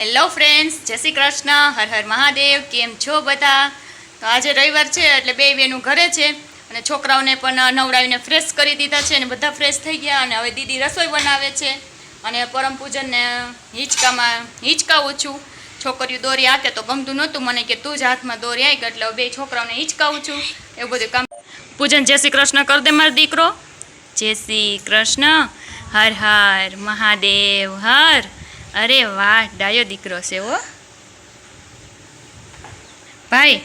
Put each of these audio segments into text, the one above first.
Hello friends જય શ્રી કૃષ્ણ. હર હર મહાદેવ. કેમ છો બધા? તો આજે રવિવાર છે, એટલે બે બેનું ઘરે છે. અને છોકરાઓને પણ નવડાવીને ફ્રેશ કરી દીધા છે અને બધા ફ્રેશ થઈ ગયા અને હવે દીદી રસોઈ બનાવે છે. અને પરમ પૂજનને હિંચકામાં હિંચકાવું છું. છોકરીઓ દોરી હાથે તો ગમતું નહોતું. મને કે તું જ હાથમાં દોરી આવી એટલે બે છોકરાઓને હિંચકાવું છું. એવું બધું કામ. પૂજન, જય શ્રી કૃષ્ણ. કર દે મારો દીકરો. જય શ્રી કૃષ્ણ. હર હર મહાદેવ. હર. અરે વાહ ડાયો દીકરો છે હો. ભાઈ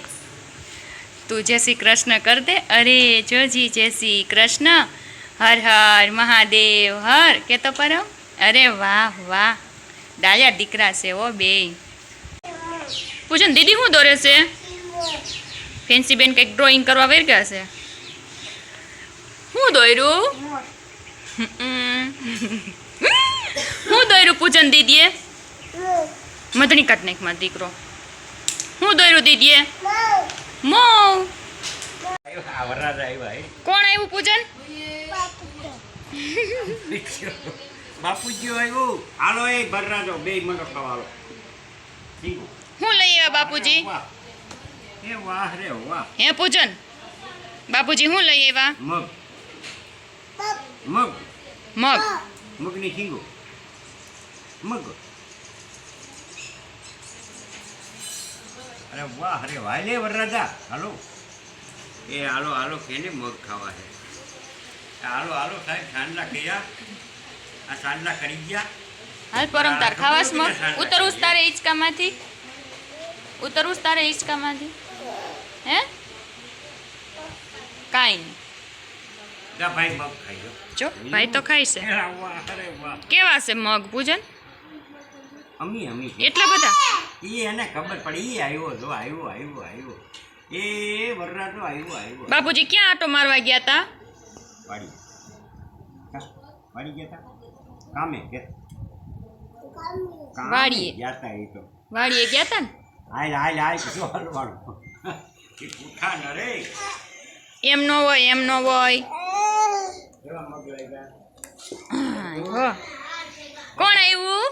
તું જય શ્રી કૃષ્ણ કર દે. અરે જોજી જય શ્રી કૃષ્ણ. હર હર મહાદેવ હર. કે તો પરમ? અરે વાહ વાહ. ડાયા દીકરા છે ઓ બે. પૂછો દીદી શું દોરે છે? ફેન્સી બેન કંઈક ડ્રોઈંગ કરવા વેર ગયા છે? શું દોર્યું? હમ. હું દોર્યું પૂજન દીદીએ મધણી કાઢ નાખ મારો દીકરો હું દોર્યું દીદીએ મો આ વરરાજા આવ્યા હે. કોણ આવ્યું પૂજન બાપુજી આવ્યું હાલો એ વરરાજો બે મગજ ખાવાલો ઠીક. હું લઈ આવ્યા બાપુજી વાહ. એ વાહ રે વાહ હે પૂજન બાપુજી હું લઈ આવ્યા મગ મગ મગ મગની ખીંગો મગ. અરે વાહ અરે વાહ લે વરરાજા. હાલો. એ હાલો હાલો કેને મગ ખાવા છે. હાલો હાલો સાહેબ સાંજના કયા આ સાંજના કરી ગયા. હાલ પરમ તાર ખાવાસ મગ? ઉતરવું તારે હિંચકામાંથી ઉતરવું તારે હિંચકામાંથી હે? કાંઈ નહીં. ભાઈ મગ ખાઈ લો. જો ભાઈ તો ખાઈશે છે. કેવા છે મગ પૂજન? અમી અમી. એટલા બધા? એ એને ખબર પડી ઈ આવ્યો જો આવ્યો આવ્યો આવ્યો એ વરરાજો આવ્યો આવ્યો બાપુજી ક્યાં આટો મારવા ગયા હતા વાડી. વાડી ગયા હતા કામે કે? કામે વાડીએ. ગયા હતા એ તો. વાડીએ ગયા તા ને? હાલ હાલ હાલ જો હલવાડું. કે પૂઠા ન રે એમ ન હોય એમ ન હોય. કેવા મગ લઈ ગયા? હો. કોણ આવ્યું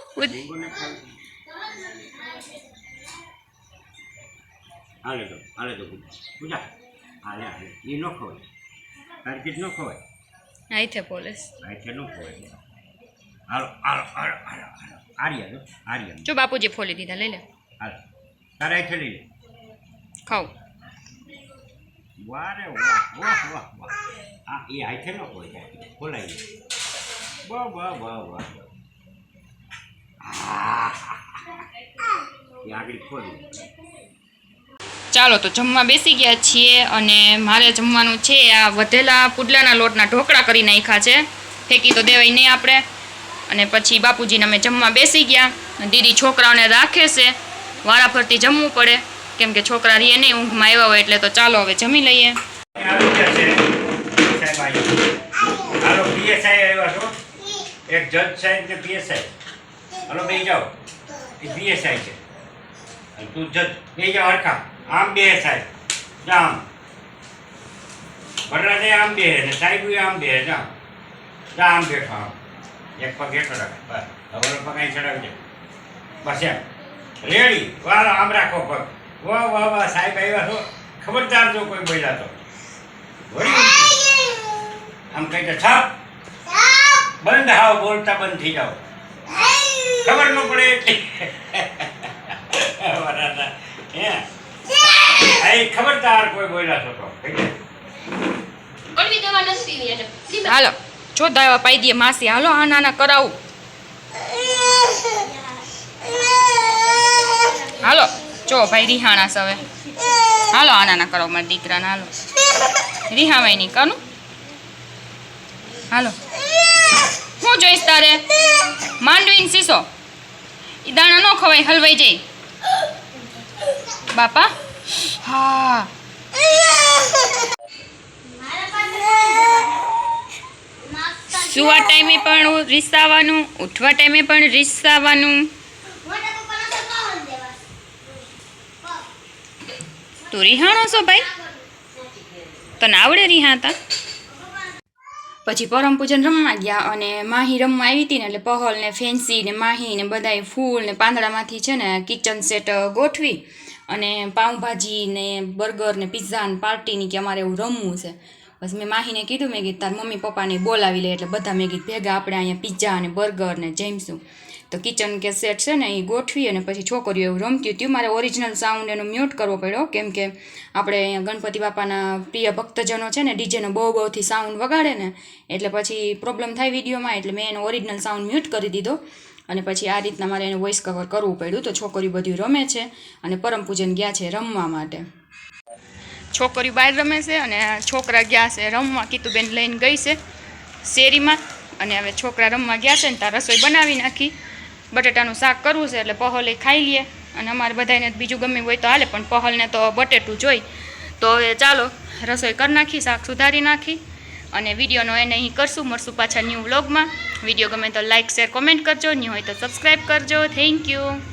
હાલે તો હાલે તો પૂજા. હાલે હાલે. એ ન ખવાય. ટાર્ગેટ ન ખવાય. આઈથે પોલીસ. આખે ન ખવાય. હાલો હાલો હાલો હાલો હાલો. આર્યા જો આર્યા જો. બાપુજી ફોલી દીધા લઈ લે. હાલો. તારે આખે લઈ લે. ખાવ. વાહ રે વાહ વાહ વાહ વાહ. આ એ હાથે ન ખવાય. ખોલાઈ ગયું વાહ વાહ વાહ વાહ આહ. એ આગળ ખોલી ચાલો, તો જમવા બેસી ગયા છીએ અને મારે જમવાનું છે આ વધેલા પુડલાના લોટના ઢોકળા કરી નાખ્યા છે. ફેંકી તો દેવાય નહીં આપણે. અને પછી બાપુજીને અમે જમવા બેસી ગયા. દીદી છોકરાઓને રાખે છે. વારા ફરતી જમવું પડે. કેમ કે છોકરા રીએ નહીં, ઊંઘમાં આવ્યા હોય એટલે તો ચાલો હવે જમી લઈએ. એક જજ સાહેબ ને પીએસઆઈ. હાલો બે જાઓ. એ બીએસઆઈ છે. અને તું જ બે જાઓ હરખા. આમ બે સાહેબ જા આમ વરરાજે આમ બે ને સાહેબ આમ બે. જામ. જા આમ બેઠો આમ. એક પગ હેઠો રાખ. બસ. હવે પગ અહીં ચડાવી દે બસ એમ. રેડી. વાહ આમ રાખો પગ. વાહ વાહ વાહ સાહેબ આવ્યા છો. ખબરદાર જો કોઈ બોલ્યા તો. આમ કહી દે છાપ. બંધ હાવ બોલતા બંધ થઈ જાઓ. ખબર ન પડે. એટલી ખબરદાર કોઈ બોલ્યા છો તો. હાલો જો દાવા પાઈ દઈએ માસી. હાલો આ નાના કરાવું. હાલો જો ભાઈ રિહાણા હવે. હાલો આ નાના કરાવ મારા દીકરાને. હાલો. રિહાવાય નહીં કાનું હાલો. હું જોઈશ તારે? માંડવીને સીસો. ઈ દાણા ન ખવાય, હલવાઈ જાય. બાપા? હા. સુવા ટાઈમે પણ રીસાવાનું, ઉઠવા ટાઈમે પણ રીસાવાનું. તું રિહાણો છો ભાઈ? તને આવડે રિહાતા પછી પરમ પૂજન રમવા ગયા અને માહી રમવા આવી હતી ને એટલે પહલ ને ફેન્સી ને માહી ને બધાય ફૂલ ને પાંદડામાંથી છે ને કિચન સેટ ગોઠવી અને પાઉંભાજી ને બર્ગર ને પિઝા ને પાર્ટીની કે અમારે એવું રમવું છે. બસ મેં માહીને કીધું, મેં કીધું, તાર મમ્મી પપ્પાને બોલાવી લે, એટલે બધા મેં કીધું, ભેગા આપણે અહીંયા પિઝા અને બર્ગર ને જમીશું. તો કિચન કે સેટ છે ને એ ગોઠવી અને પછી છોકરીઓ એવું રમતી હતી. મારે ઓરિજિનલ સાઉન્ડ એનો મ્યુટ કરવો પડ્યો, કેમ કે આપણે અહીંયા ગણપતિ બાપાના પ્રિય ભક્તજનો છે ને ડીજેનો બહુ બહુથી સાઉન્ડ વગાડે ને, એટલે પછી પ્રોબ્લેમ થાય વિડીયોમાં, એટલે મેં એનો ઓરિજિનલ સાઉન્ડ મ્યુટ કરી દીધો. અને પછી આ રીતના મારે એને વોઇસ કવર કરવું પડ્યું. તો છોકરી બધું રમે છે અને પરમ પૂજન ગયા છે રમવા માટે. છોકરીઓ બહાર રમે છે અને છોકરા ગયા છે રમવા. કીતુબેન લઈને ગઈ છે શેરીમાં. અને હવે છોકરા રમવા ગયા છે ને ત્યાં રસોઈ બનાવી નાખી. બટેટાનું શાક કરવું છે એટલે પહોલે ખાઈ લઈએ. અને અમારે બધાને બીજું ગમે હોય તો હાલે, પણ પહોલને તો બટેટું જોઈ. તો હવે ચાલો, રસોઈ કરી નાખી, શાક સુધારી નાખી. અને વિડીયોનો એને અહીં કરશું, મળશું પાછા ન્યૂ વ્લોગમાં. વીડિયો ગમે તો લાઇક શેર, કોમેન્ટ કરજો. ન્યૂ હોય તો સબસ્ક્રાઈબ કરજો. Thank you.